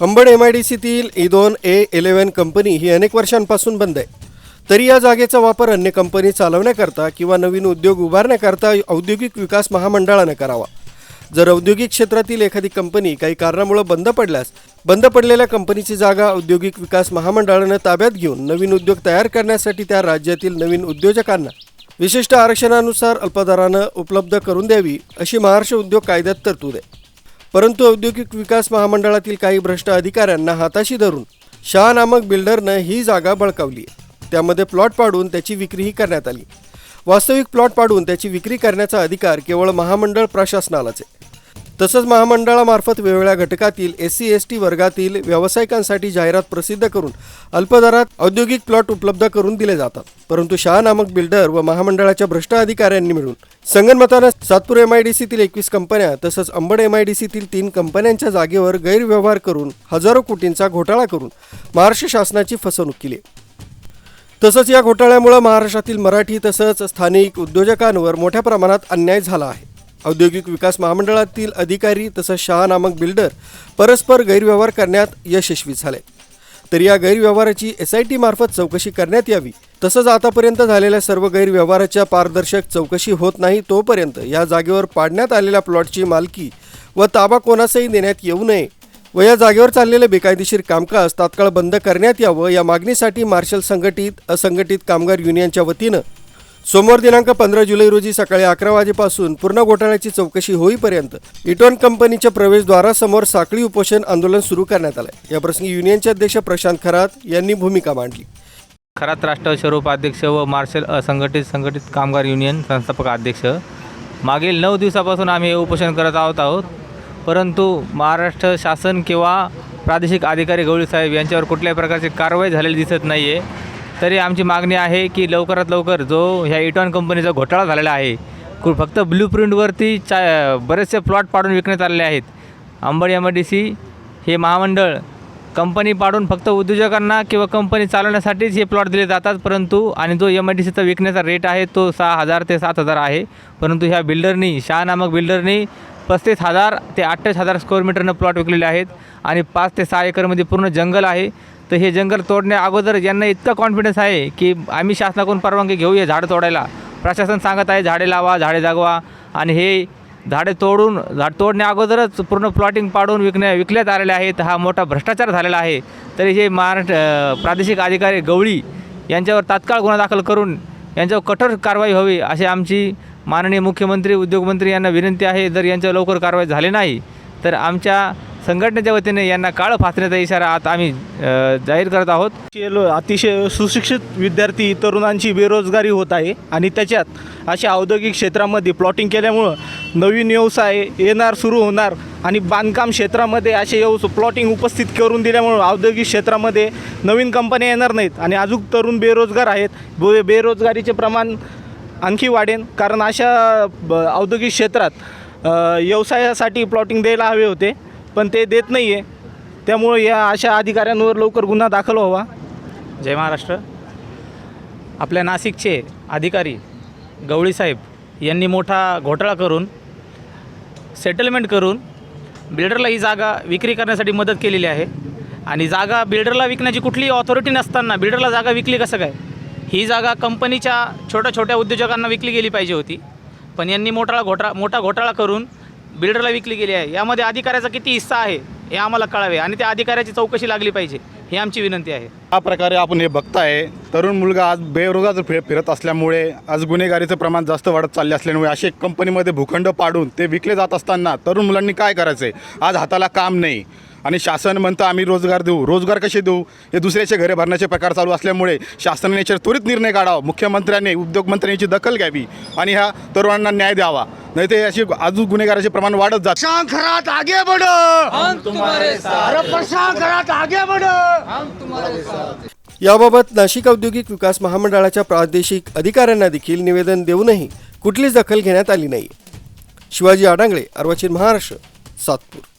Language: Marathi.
अंबड एम आय डी सीतील ई दोन ए इलेव्हन कंपनी ही अनेक वर्षांपासून बंद आहे. तरी या जागेचा वापर अन्य कंपनी चालवण्याकरता किंवा नवीन उद्योग उभारण्याकरता औद्योगिक विकास महामंडळानं करावा. जर औद्योगिक क्षेत्रातील एखादी कंपनी काही कारणामुळे बंद पडल्यास बंद पडलेल्या कंपनीची जागा औद्योगिक विकास महामंडळानं ताब्यात घेऊन नवीन उद्योग तयार करण्यासाठी त्या राज्यातील नवीन उद्योजकांना विशिष्ट आरक्षणानुसार अल्पदरानं उपलब्ध करून द्यावी अशी महाराष्ट्र उद्योग कायद्यात तरतूद आहे. परंतु औद्योगिक विकास महामंडळातील काही भ्रष्ट अधिकाऱ्यांना हाताशी धरून शहा नामक बिल्डरनं ही जागा बळकावली आहे त्यामध्ये प्लॉट पाडून त्याची विक्रीही करण्यात आली. वास्तविक प्लॉट पाडून त्याची विक्री करण्याचा अधिकार केवळ महामंडळ प्रशासनालाच आहे. तसंच महामंडळामार्फत वेगवेगळ्या घटकातील एस सी एस टी वर्गातील व्यावसायिकांसाठी जाहिरात प्रसिद्ध करून अल्पदरात औद्योगिक प्लॉट उपलब्ध करून दिले जातात. परंतु शहा नामक बिल्डर व महामंडळाच्या भ्रष्ट अधिकाऱ्यांनी मिळून संगनमतानं सातपूर एम आय डी सीतील एकवीस कंपन्या तसंच अंबड एम आय डी सीतील तीन कंपन्यांच्या जागेवर गैरव्यवहार करून हजारो कोटींचा घोटाळा करून महाराष्ट्र शासनाची फसवणूक केली. तसंच या घोटाळ्यामुळे महाराष्ट्रातील मराठी तसंच स्थानिक उद्योजकांवर मोठ्या प्रमाणात अन्याय झाला आहे. औद्योगिक विकास महामंडळातील अधिकारी तसंच शहा नामक बिल्डर परस्पर गैरव्यवहार करण्यात यशस्वी झाले. तर या गैरव्यवहाराची एस आय टी मार्फत चौकशी करण्यात यावी. तसंच आतापर्यंत झालेल्या सर्व गैरव्यवहाराच्या पारदर्शक चौकशी होत नाही तोपर्यंत या जागेवर पाडण्यात आलेल्या प्लॉटची मालकी व ताबा कोणासही देण्यात येऊ नये व या जागेवर चाललेले बेकायदेशीर कामकाज तात्काळ बंद करण्यात यावं या मागणीसाठी मार्शल संघटित असंघटित कामगार युनियनच्या वतीनं सोमवार दिनांक पंधरा जुलै रोजी सकाळी अकरा वाजेपासून पूर्ण घोटाळ्याची चौकशी होईपर्यंत इटॉन कंपनीच्या प्रवेशद्वारासमोर साखळी उपोषण आंदोलन सुरू करण्यात आलं याप्रसंगी युनियनचे अध्यक्ष प्रशांत खरात यांनी भूमिका मांडली. खरात राष्ट्र स्वरूप अध्यक्ष व मार्शल असंघटित संघटित कामगार युनियन संस्थापक अध्यक्ष. मागील नऊ दिवसापासून आम्ही हे उपोषण करत आहोत आहोत. परंतु महाराष्ट्र शासन किंवा प्रादेशिक अधिकारी गवळी साहेब यांच्यावर कुठल्याही प्रकारची कारवाई झालेली दिसत नाही आहे तरी आमची मागणी आहे की लवकरात लवकर जो ह्या इटॉन कंपनीचा घोटाळा झालेला आहे कु फक्त ब्ल्यू प्रिंटवरती चा बरेचसे प्लॉट पाडून विकण्यात आलेले आहेत. अंबड एम डी सी हे महामंडळ कंपनी पाडून फक्त उद्योजकांना किंवा कंपनी चालवण्यासाठीच हे प्लॉट दिले जातात परंतु आणि जो एम आय डी सीचा विकण्याचा रेट आहे तो सहा हजार ते सात हजार आहे. परंतु ह्या बिल्डरनी शहा नामक बिल्डरनी पस्तीस हजार ते अठ्ठावीस हजार स्क्वेअर मीटरनं प्लॉट विकलेले आहेत आणि पाच ते सहा एकरमध्ये पूर्ण जंगल आहे. तर हे जंगल तोडण्या अगोदर यांना इतका कॉन्फिडन्स आहे की आम्ही शासनाकडून परवानगी घेऊ हे झाडं तोडायला. प्रशासन सांगत आहे झाडे लावा झाडे जागवा. आणि हे झाडे तोडून झाड तोडण्या अगोदरच पूर्ण प्लॉटिंग पाडून विकण्या विकण्यात आलेले आहेत. हा मोठा भ्रष्टाचार झालेला आहे. तरी हे महाराष्ट्र प्रादेशिक अधिकारी गवळी यांच्यावर तात्काळ गुन्हा दाखल करून यांच्यावर कठोर कारवाई व्हावी अशी आमची माननीय मुख्यमंत्री उद्योगमंत्री यांना विनंती आहे. जर यांच्यावर लवकर कारवाई झाली नाही तर आमच्या संघटनेच्या वतीने यांना काळ फासण्याचा इशारा आता आम्ही जाहीर करत आहोत. अतिशय सुशिक्षित विद्यार्थी तरुणांची बेरोजगारी होत आहे आणि त्याच्यात अशा औद्योगिक क्षेत्रामध्ये प्लॉटिंग केल्यामुळं नवीन व्यवसाय येणार सुरू होणार आणि बांधकाम क्षेत्रामध्ये असे येऊ प्लॉटिंग उपस्थित करून दिल्यामुळं औद्योगिक क्षेत्रामध्ये नवीन कंपन्या येणार नाहीत आणि अजून तरुण बेरोजगार आहेत. बे बेरोजगारीचे प्रमाण आणखी वाढेल कारण अशा ब औद्योगिक क्षेत्रात व्यवसायासाठी प्लॉटिंग द्यायला हवे होते. पण ते देत नाही आहे त्यामुळं या अशा अधिकाऱ्यांवर लवकर गुन्हा दाखल व्हावा. जय महाराष्ट्र. आपल्या नाशिकचे अधिकारी गवळीसाहेब यांनी मोठा घोटाळा करून सेटलमेंट करून बिल्डरला ही जागा विक्री करण्यासाठी मदत केलेली आहे. आणि जागा बिल्डरला विकण्याची कुठली ऑथॉरिटी नसताना बिल्डरला जागा विकली कसं काय? ही जागा कंपनीच्या छोट्या छोट्या उद्योजकांना विकली गेली पाहिजे होती. पण यांनी मोठा घोटाळा मोठा घोटाळा करून बिल्डरला विकली गेली आहे. यामध्ये अधिकाऱ्याचा किती हिस्सा आहे हे आम्हाला कळावे आणि त्या अधिकाऱ्याची चौकशी लागली पाहिजे ही आमची विनंती आहे. या प्रकारे आपण हे बघताय तरुण मुलगा आज बेरोजगार फिर फिरत असल्यामुळे आज गुन्हेगारीचं प्रमाण जास्त वाढत चालले असल्यामुळे असे कंपनीमध्ये भूखंड पाडून ते विकले जात असताना तरुण मुलांनी काय करायचं आहे आज हाताला काम नाही. आणि शासन म्हणतं आम्ही रोजगार देऊ. रोजगार कसे देऊ? हे दुसऱ्याचे घरे भरण्याचे प्रकार चालू असल्यामुळे शासनाने याच्यावर त्वरित निर्णय काढावा. मुख्यमंत्र्यांनी उद्योगमंत्र्यांची दखल घ्यावी आणि ह्या तरुणांना न्याय द्यावा. नाही ते अशी अजून गुन्हेगाराचे प्रमाण वाढत जात. प्रशांत खरात आगे बढ़ो! हम तुम्हारे साथ। अरे प्रशांत खरात आगे बढ़ो! याबाबत नाशिक औद्योगिक विकास महामंडळाच्या प्रादेशिक अधिकाऱ्यांना देखील निवेदन देऊनही कुठलीच दखल घेण्यात आली नाही. शिवाजी आडांगळे अर्वाचीन महाराष्ट्र सातपूर.